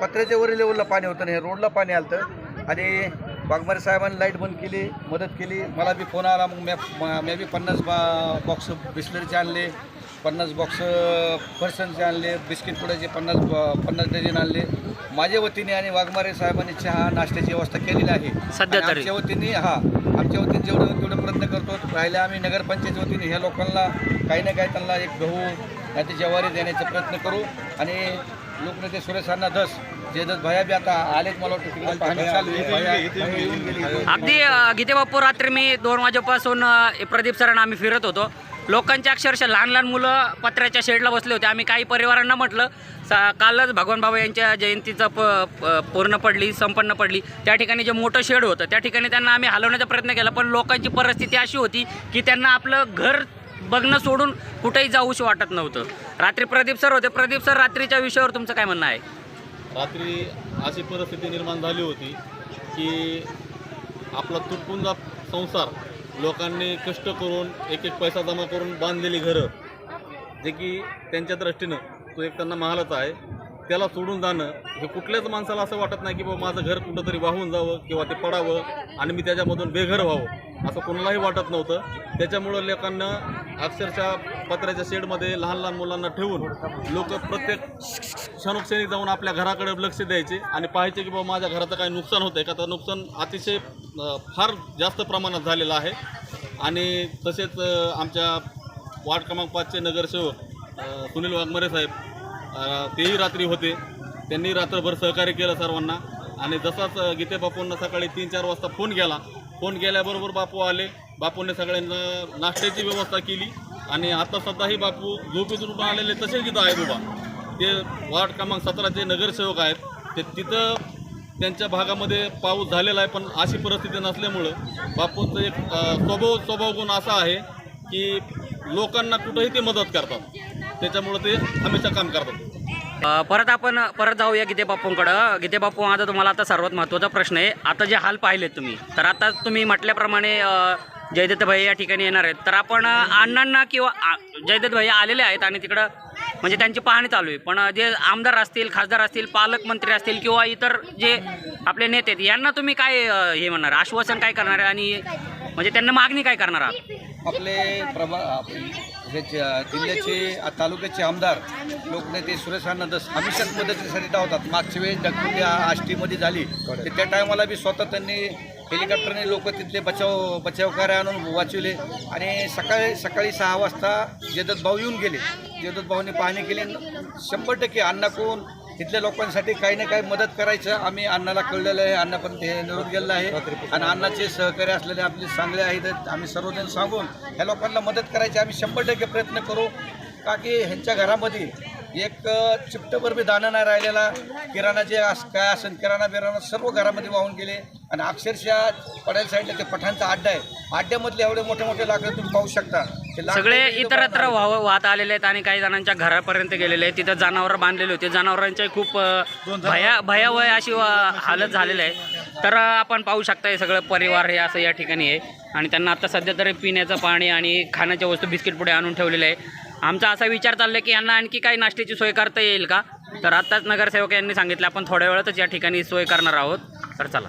पत्र्याच्या वरील लेवलला पाणी होतं ना हे रोडला पाणी आलं आणि वाघमारे साहेबांनी लाइट बंद केली मदत केली. मला बी फोन आला मग मी मी बी पन्नास बा बॉक्स बिस्लरीचे आणले पन्नास बॉक्स फरसांचे आणले बिस्किट पुड्याचे पन्नास पन्नास डझन आणले. माझ्या वतीने आणि वाघमारे साहेबांनी चहा नाश्त्याची व्यवस्था केलेली आहे. सध्या. आमच्या वतीने हा आमच्या वतीने जेवढं तेवढे प्रयत्न करतो. राहिले आम्ही नगरपंचायत वतीने ह्या लोकांना काही ना काही त्यांना एक गहू नाही ज्वारी देण्याचा प्रयत्न करू. आणि लोकनेते सुरेश अण्णा दस जे दस भया बी आता आलेत मला वाटतं तिकडे पाहणी चालू आहे भैया- भैया येऊन गेली. अगदी अ, गीते बाप्पू रात्री मी दोन वाजेपासून अ, प्रदीप सरांना आम्ही फिरत होतो. लोकांची अक्षरशः लहान लहान मुलं पत्र्याच्या शेडला बसले होते. आम्ही काही परिवारांना म्हटलं सा कालच भगवान बाबा यांच्या जयंतीचं प प- पूर्ण पडली संपन्न पडली. त्या ठिकाणी जे मोठं शेड होतं त्या ठिकाणी त्यांना आम्ही हलवण्याचा प्रयत्न केला पण लोकांची परिस्थिती अशी होती की त्यांना आपलं घर बघणं सोडून कुठेही जाऊशी वाटत नव्हतं. रात्री प्रदीप सर होते. प्रदीप सर रात्रीच्या विषयावर तुमचं काय म्हणणं आहे? रात्री अशी परिस्थिती निर्माण झाली होती की आपला तुटपुंजा संसार लोकांनी कष्ट करून एक एक पैसा जमा करून बांधलेली घरं जे की त्यांच्या दृष्टीनं तो एक त्यांना महालच आहे. त्याला सोडून जाणं हे कुठल्याच माणसाला असं वाटत नाही की बाबा माझं घर कुठंतरी वाहून जावं किंवा ते पडावं आणि मी त्याच्यामधून बेघर व्हावं असं कोणालाही वाटत नव्हतं. त्याच्यामुळं लोकांना अक्षरशः पत्र्याच्या शेडमध्ये लहान लहान मुलांना ठेवून लोक प्रत्येक क्षणोक्षणी जाऊन आपल्या घराकडे लक्ष द्यायचे आणि पाहायचे की बाबा माझ्या घराचं काही नुकसान होतं आहे का? तर नुकसान अतिशय फार जास्त प्रमाणात झालेलं आहे. आणि तसेच आमच्या वार्ड क्रमांक पाचचे नगरसेवक सुनील वाघमरे साहेब तेही रात्री होते. त्यांनी रात्रभर सहकार्य केलं सर्वांना. आणि जसाच गीते बापूंना सकाळी तीन चार वाजता फोन केला फोन केल्याबरोबर बापू आले. बापूंनी सगळ्यांना नाश्त्याची व्यवस्था केली. आणि आता सध्याही बापू झोपेतून उठून आलेले तसेच तिथं आहेत उभा. ते वार्ड क्रमांक सतराचे नगरसेवक आहेत ते तिथं त्यांच्या भागामध्ये पाऊस झालेला आहे पण अशी परिस्थिती नसल्यामुळं बापूंचं एक स्वभाव स्वभाव गुण असा आहे की लोकांना कुठंही ते मदत करतात. त्याच्यामुळं ते हमेशा काम करतात. परत आपण परत जाऊया गीते बापूंकडं. गीते बापू आता तुम्हाला आता सर्वात महत्त्वाचा प्रश्न आहे. आता जे हाल पाहिलेत तुम्ही तर आता तुम्ही म्हटल्याप्रमाणे जयदत्त भाई या ठिकाणी येणार आहेत. तर आपण अण्णांना किंवा जयदत्त भाई आलेले आहेत आणि तिकडं म्हणजे त्यांची पाहणी चालू आहे. पण जे आमदार असतील खासदार असतील पालकमंत्री असतील किंवा इतर जे आपले नेते आहेत यांना तुम्ही काय हे म्हणणार आश्वासन काय करणार आहे? आणि म्हणजे त्यांना मागणी काय करणार आहात? आपले प्रभा हे जिल्ह्याचे तालुक्याचे आमदार लोकनेते सुरेश अण्णा दस हमेशाच मदतीसाठी धावतात. मागच्या वेळेस डगफुटी आष्टीमध्ये झाली. तर त्या टायमाला बी स्वतः त्यांनी हेलिकॉप्टरने लोक तिथले बचाव बचावकार्य आणून वाचवले. आणि सकाळी सकाळी सहा वाजता जयदत्त भाऊ येऊन गेले. जयदत्त भाऊने पाहणी केली. शंभर टक्के अण्णा कोण तिथल्या लोकांसाठी काही ना काही मदत करायचं. आम्ही अण्णाला कळलेलं आहे. अण्णापर्यंत हे निवडून गेलेला आहे. आणि अण्णाचे सहकार्य असलेले आपले चांगले आहेत. आम्ही सर्वजण सांगून ह्या लोकांना मदत करायची. आम्ही शंभर टक्के प्रयत्न करू. का की ह्यांच्या घरामध्ये एक अ, चिपटभर बी दाणं नाही राहिलेला. किराणा जे अस काय असेल किराणा बिराणा सर्व घरामध्ये वाहून गेले. आणि अक्षरशः पडायला साईडला ते पठाणचा अड्डा आहे. अड्ड्यामधले एवढे मोठे मोठे लाकडं तुम्ही पाहू शकता. सगळे इतरत्र. वाह वाहत आलेले आहेत आणि काही जणांच्या घरापर्यंत गेलेले आहेत. तिथं जनावरं बांधलेले होते. जनावरांचे खूप भया भयावह अशी हालत झालेली आहे. तर आपण पाहू शकता हे सगळं परिवार हे असं या ठिकाणी आहे. आणि त्यांना आता सध्या तरी पिण्याचं पाणी आणि खाण्याच्या वस्तू बिस्किट पुढे आणून ठेवलेले आहे. आमचा असा विचार चालला की यांना आणखी काही नाश्त्याची सोय करता येईल का? तर आत्ताच नगरसेवक यांनी सांगितलं आपण थोड्या वेळातच या ठिकाणी सोय करणार आहोत. तर चला.